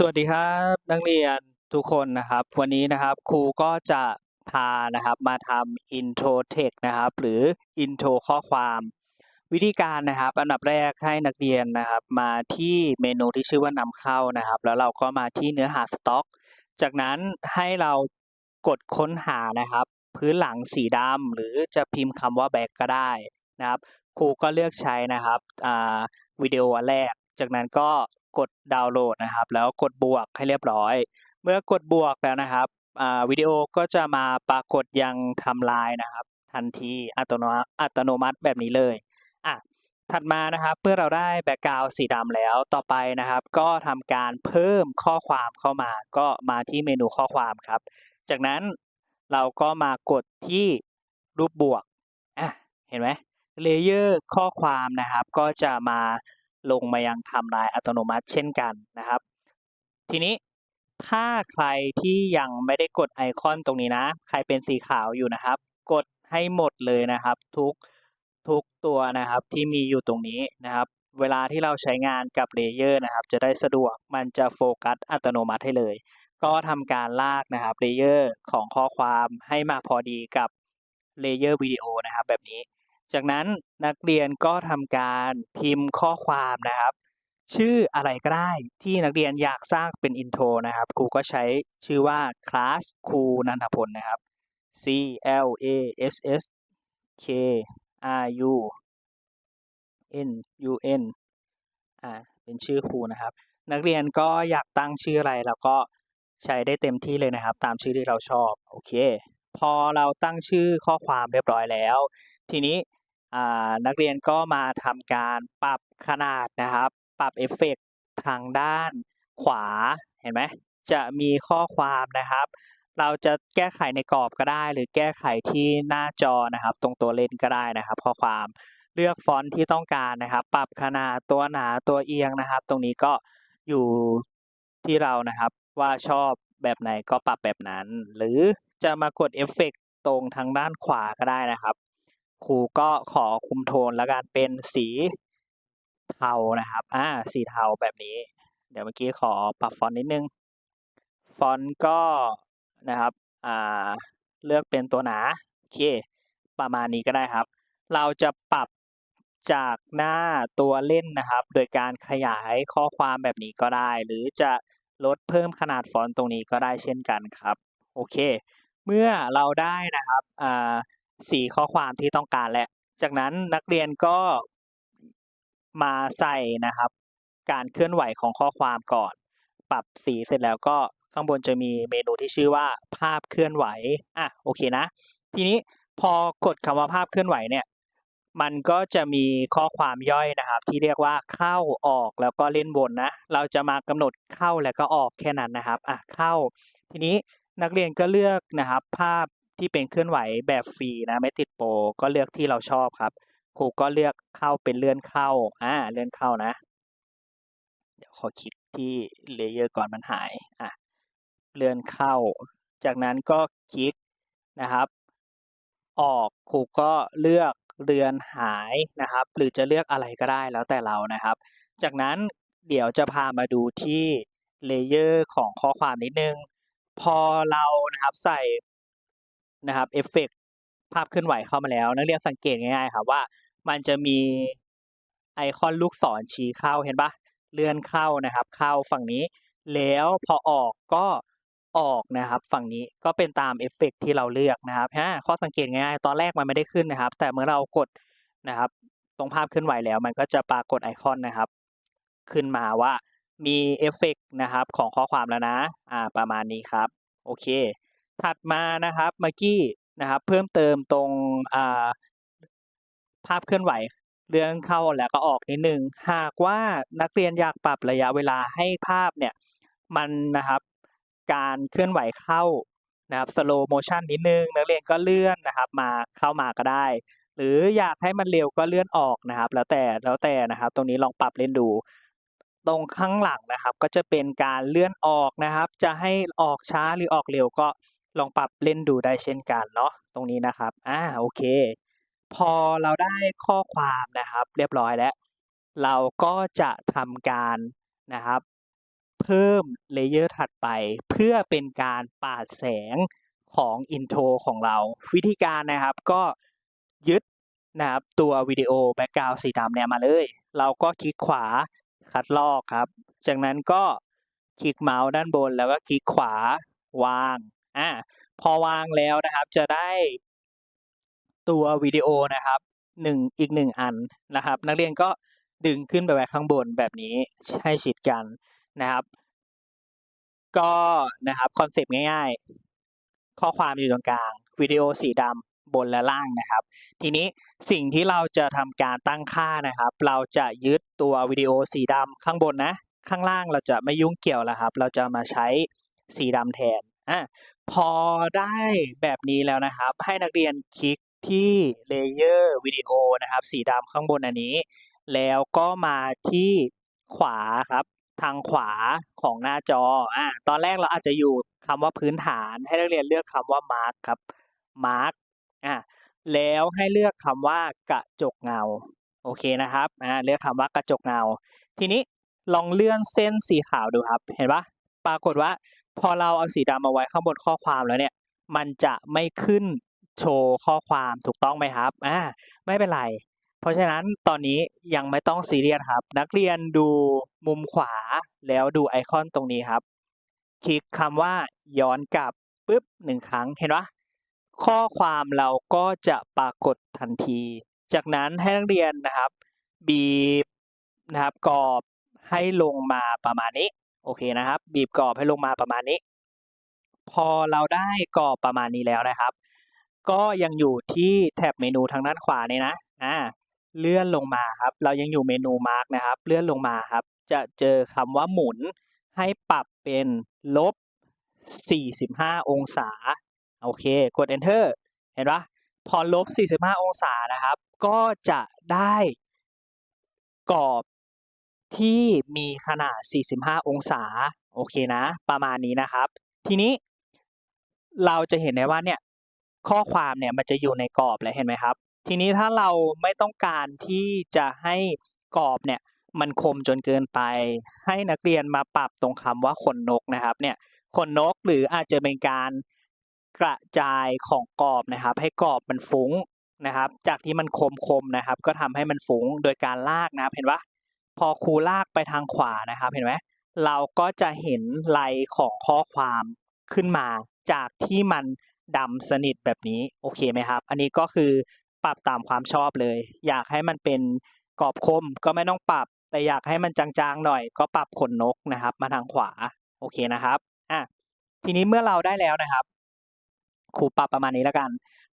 สวัสดีครับนักเรียนทุกคนนะครับ วันนี้นะครับครูก็จะพานะครับมาทำ intro text นะครับ หรือ intro ข้อความ วิธีการนะครับ อันดับแรกให้นักเรียนนะครับ มาที่เมนูที่ชื่อว่านำเข้านะครับ แล้วเราก็มาที่เนื้อหาสต็อก จากนั้นให้เรากดค้นหานะครับ พื้นหลังสีดำหรือจะพิมพ์คำว่า back ก็ได้นะครับครูก็เลือกใช้นะครับวิดีโอแรกจากนั้นก็ กดดาวน์โหลดนะครับ แล้วกดบวกให้เรียบร้อย เมื่อกดบวกแล้วนะครับวิดีโอก็จะมาปรากฏยังทำลายนะครับ ทันทีอัตโนมัติอัตโนมัติแบบนี้เลยอะถัดมานะครับเมื่อเราได้แบ็กกราวสีดำแล้วต่อไปนะครับ ก็ทำการเพิ่มข้อความเข้ามา ก็มาที่เมนูข้อความครับ จากนั้นเราก็มากดที่รูปบวกอะเห็นไหมเลเยอร์ข้อความนะครับ ก็จะมา ลงมายังไทำลายอัตโนมัติเช่นกันนะครับ ทีนี้ถ้าใครที่ยังไม่ได้กดไอคอนตรงนี้นะ ใครเป็นสีขาวอยู่นะครับ กดให้หมดเลยนะครับ ทุกทุกตัวนะครับที่มีอยู่ตรงนี้นะครับ เวลาที่เราใช้งานกับเลเยอร์นะครับ จะได้สะดวกมันจะโฟกัสอัตโนมัติให้เลย ก็ทำการลากนะครับเลเยอร์ของข้อความให้มาพอดีกับเลเยอร์วิดีโอนะครับแบบนี้ จากนั้นนักเรียนก็ทำการพิมพ์ข้อความนะครับ ชื่ออะไรก็ได้ที่นักเรียนอยากสร้างเป็นอินโทรนะครับครูก็ใช้ชื่อว่าคลาสครูนันทพลนะครับ C L A S S K R U N U N อ่าเป็นชื่อครูนะครับ นักเรียนก็อยากตั้งชื่ออะไรแล้วก็ใช้ได้เต็มที่เลยนะครับ ตามชื่อที่เราชอบ โอเค พอเราตั้งชื่อข้อความเรียบร้อยแล้ว ทีนี้ นักเรียนก็มาทำการปรับขนาดนะครับ ปรับเอฟเฟกต์ทางด้านขวาเห็นไหมจะมีข้อความนะครับ เราจะแก้ไขในกรอบก็ได้ หรือแก้ไขที่หน้าจอนะครับ ตรงตัวเลนก็ได้นะครับ ข้อความเลือกฟอนต์ที่ต้องการนะครับ ปรับขนาดตัวหนาตัวเอียงนะครับ ตรงนี้ก็อยู่ที่เรานะครับว่าชอบแบบไหนก็ปรับแบบนั้น หรือจะมากดเอฟเฟกต์ตรงทางด้านขวาก็ได้นะครับ ครูก็ขอคุมโทนแล้วกันเป็นสีเทานะครับ อ่า สีเทาแบบนี้ เดี๋ยวเมื่อกี้ขอปรับฟอนต์นิดนึง ฟอนต์ก็นะครับ อ่า เลือกเป็นตัวหนา โอเค ประมาณนี้ก็ได้ครับ เราจะปรับจากหน้าตัวเล่นนะครับ โดยการขยายข้อความแบบนี้ก็ได้ หรือจะลดเพิ่มขนาดฟอนต์ตรงนี้ก็ได้เช่นกันครับ โอเค เมื่อเราได้นะครับ อ่า สีข้อความที่ต้องการแล้วจากนั้นนักเรียนก็มาใส่นะครับ การเคลื่อนไหวของข้อความก่อน ปรับสีเสร็จแล้วก็ข้างบนจะมีเมนูที่ชื่อว่าภาพเคลื่อนไหวอะโอเคนะ ทีนี้พอกดคำว่าภาพเคลื่อนไหวเนี่ยมันก็จะมีข้อความย่อยนะครับ ที่เรียกว่าเข้าออกแล้วก็เล่นวนนะ เราจะมากำหนดเข้าแล้วก็ออกแค่นั้นนะครับอะเข้า ทีนี้นักเรียนก็เลือกนะครับ ภาพ ที่เป็นเคลื่อนไหวแบบฟรีนะไม่ติดโปรก็เลือกที่เราชอบครับครูก็เลือกเข้าเป็นเลื่อนเข้าอ่าเลื่อนเข้านะ เดี๋ยวขอคลิกที่เลเยอร์ก่อนมันหายอะเลื่อนเข้า จากนั้นก็คลิกนะครับ ออกครูก็เลือกเรือนหายนะครับ หรือจะเลือกอะไรก็ได้แล้วแต่เรานะครับ จากนั้นเดี๋ยวจะพามาดูที่เลเยอร์ของข้อความนิดนึง พอเรานะครับใส่ นะครับเอฟเฟกต์ภาพเคลื่อนไหวเข้ามาแล้ว นักเรียนสังเกตง่ายๆครับว่ามันจะมีไอคอนลูกศรชี้เข้าเห็นปะเลื่อนเข้านะครับ เข้าฝั่งนี้ แล้วพอออกก็ออกนะครับ ฝั่งนี้ก็เป็นตามเอฟเฟกต์ที่เราเลือกนะครับฮะข้อสังเกตง่ายๆตอนแรกมันไม่ได้ขึ้นนะครับ แต่เมื่อเรากดนะครับ ตรงภาพเคลื่อนไหวแล้ว มันก็จะปรากฏไอคอนนะครับ ขึ้นมาว่ามีเอฟเฟกต์นะครับของข้อความแล้วนะ อ่าประมาณนี้ครับ โอเค ถัดมานะครับเมื่อกี้นะครับ เพิ่มเติมตรงาภาพเคลื่อนไหวเลื่อนเข้าแล้วก็ออกนิดนึง หากว่านักเรียนอยากปรับระยะเวลาให้ภาพเนี่ยมันนะครับการเคลื่อนไหวเข้านะครับ slow motion นิดนึง นักเรียนก็เลื่อนนะครับมาเข้ามาก็ได้ หรืออยากให้มันเร็วก็เลื่อนออกนะครับ แล้วแต่แล้วแต่นะครับ ตรงนี้ลองปรับเล่นดู ตรงข้างหลังนะครับ ก็จะเป็นการเลื่อนออกนะครับ จะให้ออกช้าหรือออกเร็วก็ ลองปรับเล่นดูได้เช่นกันเนาะตรงนี้นะครับอ่าโอเค พอเราได้ข้อความนะครับ เรียบร้อยแล้ว เราก็จะทำการนะครับ เพิ่มเลเยอร์ถัดไป เพื่อเป็นการปาดแสงของอินโทรของเรา วิธีการนะครับก็ยึดนะครับตัววิดีโอแบ็กกราวด์สีดำเนี่ยมาเลย เราก็คลิกขวาคัดลอกครับ จากนั้นก็คลิกเมาส์ด้านบนแล้วก็คลิกขวาวาง อ่าพอวางแล้วนะครับจะได้ตัววิดีโอนะครับหนึ่งอีกหนึ่งอันนะครับ นักเรียนก็ดึงขึ้นไปไว้ข้างบนแบบนี้ให้ชิดกันนะครับ ก็นะครับคอนเซปต์ง่ายๆ ข้อความอยู่ตรงกลางวิดีโอสีดำบนและล่างนะครับ ทีนี้สิ่งที่เราจะทำการตั้งค่านะครับ เราจะยึดตัววิดีโอสีดำข้างบนนะ ข้างล่างเราจะไม่ยุ่งเกี่ยวแล้วครับ เราจะมาใช้สีดำแทน อะพอได้แบบนี้แล้วนะครับ ให้นักเรียนคลิกที่เลเยอร์วิดีโอนะครับ สีดำข้างบนอันนี้ แล้วก็มาที่ขวาครับ ทางขวาของหน้าจออ่าตอนแรกเราอาจจะอยู่คำว่าพื้นฐาน ให้นักเรียนเลือกคำว่า mark ครับ mark อ่าแล้วให้เลือกคำว่ากระจกเงาโอเคนะครับอ่าเลือกคำว่ากระจกเงา ทีนี้ลองเลื่อนเส้นสีขาวดูครับ เห็นปะปรากฏว่า พอเราเอาสีดำมาไว้ข้างบนข้อความแล้วเนี่ย มันจะไม่ขึ้นโชว์ข้อความถูกต้องไหมครับอ่าไม่เป็นไร เพราะฉะนั้นตอนนี้ยังไม่ต้องซีเรียสครับ นักเรียนดูมุมขวาแล้วดูไอคอนตรงนี้ครับ คลิกคำว่าย้อนกลับปุ๊บหนึ่งครั้งเห็นปะข้อความเราก็จะปรากฏทันที จากนั้นให้นักเรียนนะครับ บีบนะครับกรอบให้ลงมาประมาณนี้ โอเคนะครับ บีบกรอบให้ลงมาประมาณนี้ พอเราได้กรอบประมาณนี้แล้วนะครับ ก็ยังอยู่ที่แท็บเมนูทางด้านขวานี่นะอ่าเลื่อนลงมาครับ เรายังอยู่เมนูมาร์กนะครับ เลื่อนลงมาครับ จะเจอคำว่าหมุนให้ปรับเป็นลบ 45 องศา โอเค กด enter เห็นปะพอลบ 45 องศานะครับ ก็จะได้กรอบ ที่มีขนาด 45 องศา โอเคนะ ประมาณนี้นะครับ ทีนี้เราจะเห็นได้ว่าเนี่ยข้อความเนี่ยมันจะอยู่ในกรอบเลยเห็นไหมครับ ทีนี้ถ้าเราไม่ต้องการที่จะให้กรอบเนี่ยมันคมจนเกินไป ให้นักเรียนมาปรับตรงคำว่าขนนกนะครับเนี่ยขนนกหรืออาจจะเป็นการกระจายของกรอบนะครับ ให้กรอบมันฟุ้งนะครับ จากที่มันคมคมๆนะครับ ก็ทำให้มันฟุ้งโดยการลากนะครับเห็นปะ พอครูลากไปทางขวานะครับเห็นไหมเราก็จะเห็นลายของข้อความขึ้นมา จากที่มันดำสนิทแบบนี้โอเคไหมครับ อันนี้ก็คือปรับตามความชอบเลย อยากให้มันเป็นกรอบคมก็ไม่ต้องปรับ แต่อยากให้มันจางๆหน่อย ก็ปรับขนนกนะครับ มาทางขวาโอเคนะครับอะทีนี้เมื่อเราได้แล้วนะครับครูปรับประมาณนี้แล้วกัน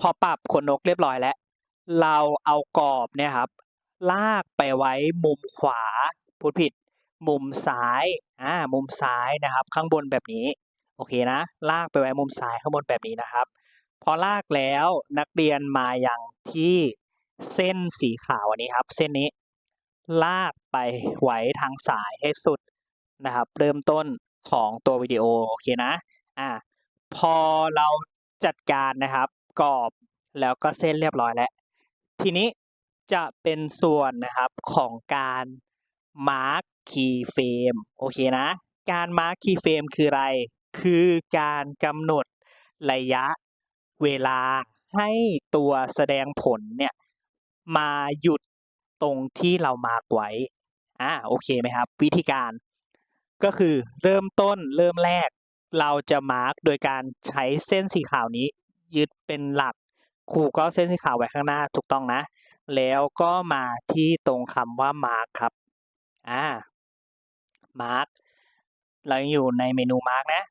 พอปรับขนนกเรียบร้อยแล้ว เราเอากรอบเนี่ยครับ ลากไปไว้มุมขวาพูดผิด มุมซ้ายอ่ามุมซ้ายนะครับ ข้างบนแบบนี้โอเคนะ ลากไปไว้มุมซ้ายข้างบนแบบนี้นะครับ พอลากแล้วนักเรียนมาอย่างที่เส้นสีขาวอันนี้ครับ เส้นนี้ ลากไปไว้ทางสายให้สุดนะครับ เริ่มต้นของตัววิดีโอโอเคนะอ่าพอเราจัดการนะครับกรอบแล้วก็เส้นเรียบร้อยแล้ว ทีนี้ จะเป็นส่วนนะครับของการ mark key frame โอเคนะ การ mark key frame คืออะไร คือการกำหนดระยะเวลาให้ตัวแสดงผลเนี่ยมาหยุดตรงที่เรามาร์กไว้อ่าโอเคไหมครับ วิธีการ ก็คือเริ่มต้นเริ่มแรก เราจะมาร์กโดยการใช้เส้นสีขาวนี้ ยึดเป็นหลักครูก็เส้นสีขาวไว้ข้างหน้าถูกต้องนะ แล้วก็มาที่ตรงคำว่ามาร์กครับ อ่ามาร์กเราอยู่ในเมนูมาร์กนะ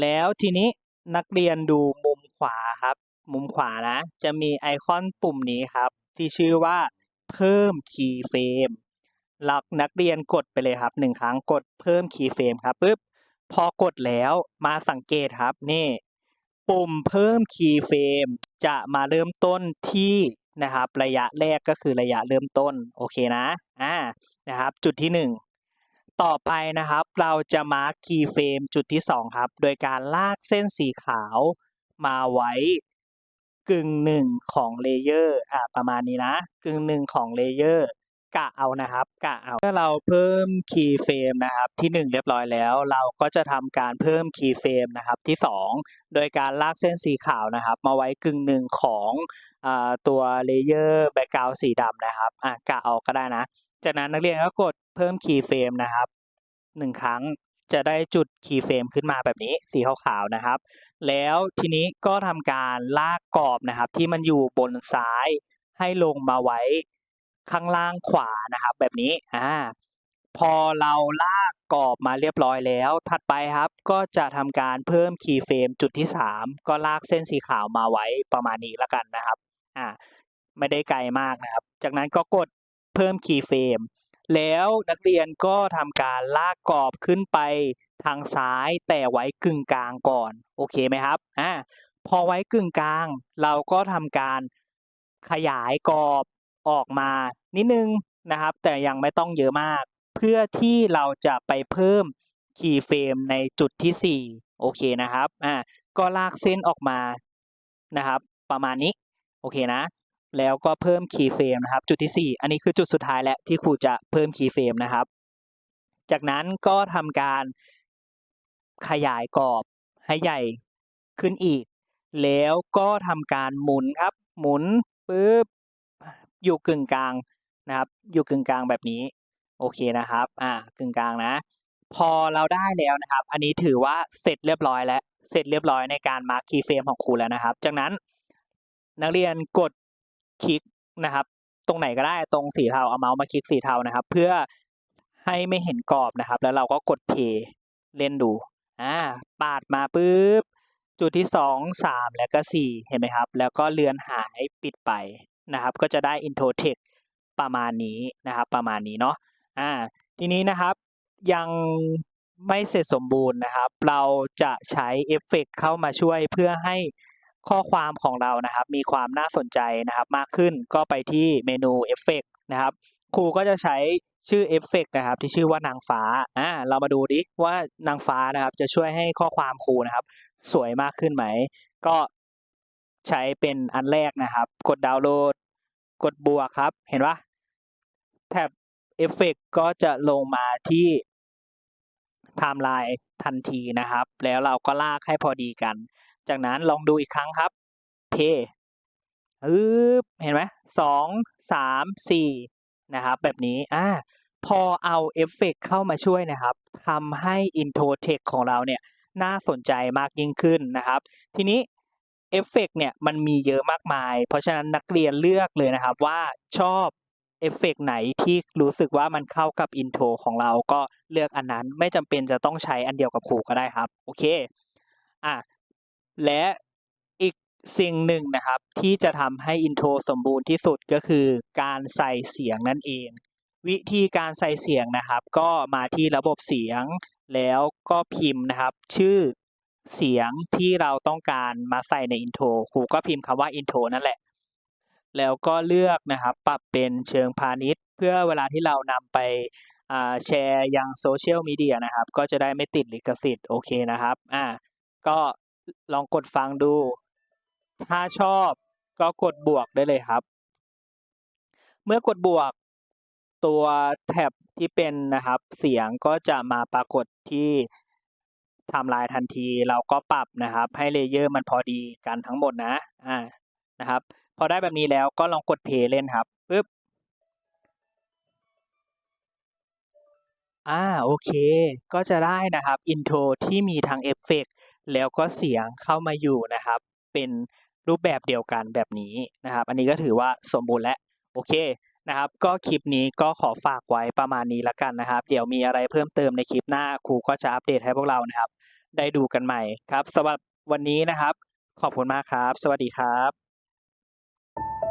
แล้วทีนี้นักเรียนดูมุมขวาครับ มุมขวานะ จะมีไอคอนปุ่มนี้ครับ ที่ชื่อว่า เพิ่ม key frame หลักนักเรียนกดไปเลยครับหนึ่งครั้งกดเพิ่ม key frame ครับปุ๊บพอกดแล้วมาสังเกตครับนี่ ปุ่มเพิ่ม key frame จะมาเริ่มต้นที่ นะครับ ระยะแรกก็คือระยะเริ่มต้นโอเคนะอ่านะครับ จุดที่หนึ่งต่อไปนะครับเราจะมาร์ค key frame จุดที่ 2 ครับ โดยการลากเส้นสีขาวมาไว้กึ่งหนึ่งของเลเยอร์อ่าประมาณนี้นะ กึ่งหนึ่งของเลเยอร์กะเอานะครับกะเอาเมื่อเราเพิ่มคีย์เฟรมนะครับที่หนึ่งเรียบร้อยแล้ว เราก็จะทำการเพิ่มคีย์เฟรมนะครับที่สองโดยการลากเส้นสีขาวนะครับ มาไว้กึ่งหนึ่งของ ตัวเลเยอร์แบ็กกราวสีดำนะครับอะกะเอาก็ได้นะ จากนั้นนักเรียนก็กดเพิ่มคีย์เฟรมนะครับหนึ่งครั้งจะได้จุดคีย์เฟรมขึ้นมาแบบนี้สีขาวๆนะครับ แล้วทีนี้ก็ทำการลากกรอบนะครับ ที่มันอยู่บนซ้ายให้ลงมาไว้ข้างล่างขวานะครับ แบบนี้อ่าพอเราลากกรอบมาเรียบร้อยแล้ว ถัดไปครับก็จะทำการเพิ่มคีย์เฟรมจุดที่ 3 ก็ลากเส้นสีขาวมาไว้ประมาณนี้แล้วกันนะครับ อ่าไม่ได้ไกลมากนะครับ จากนั้นก็กดเพิ่มคีย์เฟรมแล้วนักเรียนก็ทำการลากกรอบขึ้นไปทางซ้ายแต่ไว้กึ่งกลางก่อน โอเคไหมครับอ่าพอไว้กึ่งกลาง เราก็ทำการขยายกรอบออกมานิดนึงนะครับ แต่ยังไม่ต้องเยอะมาก เพื่อที่เราจะไปเพิ่มคีย์เฟรมในจุดที่ 4 โอเคนะครับอ่าก็ลากเส้นออกมานะครับ ประมาณนี้ โอเคนะ แล้วก็เพิ่มคีย์เฟรมนะครับ จุดที่ 4 อันนี้คือจุดสุดท้ายแล้วที่ครูจะเพิ่มคีย์เฟรมนะครับ จากนั้นก็ทำการขยายกรอบให้ใหญ่ขึ้นอีก แล้วก็ทำการหมุนครับ หมุนปุ๊บอยู่กึ่งกลางนะครับ อยู่กึ่งกลางแบบนี้ โอเคนะครับ อ่ากึ่งกลางนะ พอเราได้แล้วนะครับ อันนี้ถือว่าเสร็จเรียบร้อยแล้ว เสร็จเรียบร้อยในการมาร์คคีย์เฟรมของครูแล้วนะครับ จากนั้น นักเรียนกดคลิกนะครับ ตรงไหนก็ได้ตรงสีเทาเอาเมาส์มาคลิกสีเทานะครับ เพื่อให้ไม่เห็นกรอบนะครับ แล้วเราก็กดเพย์เล่นดูอ่าปาดมาปุ๊บจุดที่สองสามแล้วก็สี่เห็นไหมครับ แล้วก็เลือนหายปิดไปนะครับ ก็จะได้ intro text ประมาณนี้นะครับ ประมาณนี้เนาะอ่าทีนี้นะครับยังไม่เสร็จสมบูรณ์นะครับ เราจะใช้เอฟเฟกต์เข้ามาช่วยเพื่อให้ ข้อความของเรานะครับมีความน่าสนใจนะครับมากขึ้นก็ไปที่เมนูเอฟเฟกต์นะครับครูก็จะใช้ชื่อเอฟเฟกต์นะครับที่ชื่อว่านางฟ้าอ่าเรามาดูดิว่านางฟ้านะครับจะช่วยให้ข้อความครูนะครับ สวยมากขึ้นไหม ก็ใช้เป็นอันแรกนะครับ กดดาวน์โหลด กดบวกครับ เห็นปะแท็บเอฟเฟกก็จะลงมาที่ไทม์ไลน์ทันทีนะครับ แล้วเราก็ลากให้พอดีกัน จากนั้นลองดูอีกครั้งครับ เพย์อึ๊บเห็นไหมสองสามสี่นะครับ แบบนี้อ่าพอเอาเอฟเฟกเข้ามาช่วยนะครับทำให้ intro text ของเราเนี่ยน่าสนใจมากยิ่งขึ้นนะครับ ทีนี้เอฟเฟกเนี่ยมันมีเยอะมากมาย เพราะฉะนั้นนักเรียนเลือกเลยนะครับว่าชอบเอฟเฟกไหนที่รู้สึกว่ามันเข้ากับอินโทรของเราก็เลือกอันนั้นไม่จำเป็นจะต้องใช้อันเดียวกับครูก็ได้ครับ โอเค อะ และอีกสิ่งหนึ่งนะครับ ที่จะทำให้อินโทรสมบูรณ์ที่สุดก็คือการใส่เสียงนั่นเอง วิธีการใส่เสียงนะครับ ก็มาที่ระบบเสียงแล้วก็พิมพ์นะครับ ชื่อเสียงที่เราต้องการมาใส่ในอินโทรครูก็พิมพ์คำว่าอินโทรนั่นแหละ แล้วก็เลือกนะครับ ปรับเป็นเชิงพาณิชย์ เพื่อเวลาที่เรานำไปแชร์ยังโซเชียลมีเดียนะครับ ก็จะได้ไม่ติดลิขสิทธิ์โอเคนะครับอ่าก็ ลองกดฟังดู ถ้าชอบก็กดบวกได้เลยครับ เมื่อกดบวกตัวแท็บที่เป็นนะครับ เสียงก็จะมาปรากฏที่ไทม์ไลน์ทันที เราก็ปรับนะครับ ให้เลเยอร์มันพอดีกันทั้งหมดนะอ่านะครับ พอได้แบบนี้แล้วก็ลองกดเพลย์เล่นครับปึ๊บอ่าโอเค ก็จะได้นะครับอินโทรที่มีทั้งเอฟเฟกต์ แล้วก็เสียงเข้ามาอยู่นะครับ เป็นรูปแบบเดียวกันแบบนี้นะครับ อันนี้ก็ถือว่าสมบูรณ์แล้วโอเคนะครับ ก็คลิปนี้ก็ขอฝากไว้ประมาณนี้ละกันนะครับ เดี๋ยวมีอะไรเพิ่มเติมในคลิปหน้าครูก็จะอัปเดตให้พวกเรานะครับ ได้ดูกันใหม่ครับสำหรับวันนี้นะครับ ขอบคุณมากครับ สวัสดีครับ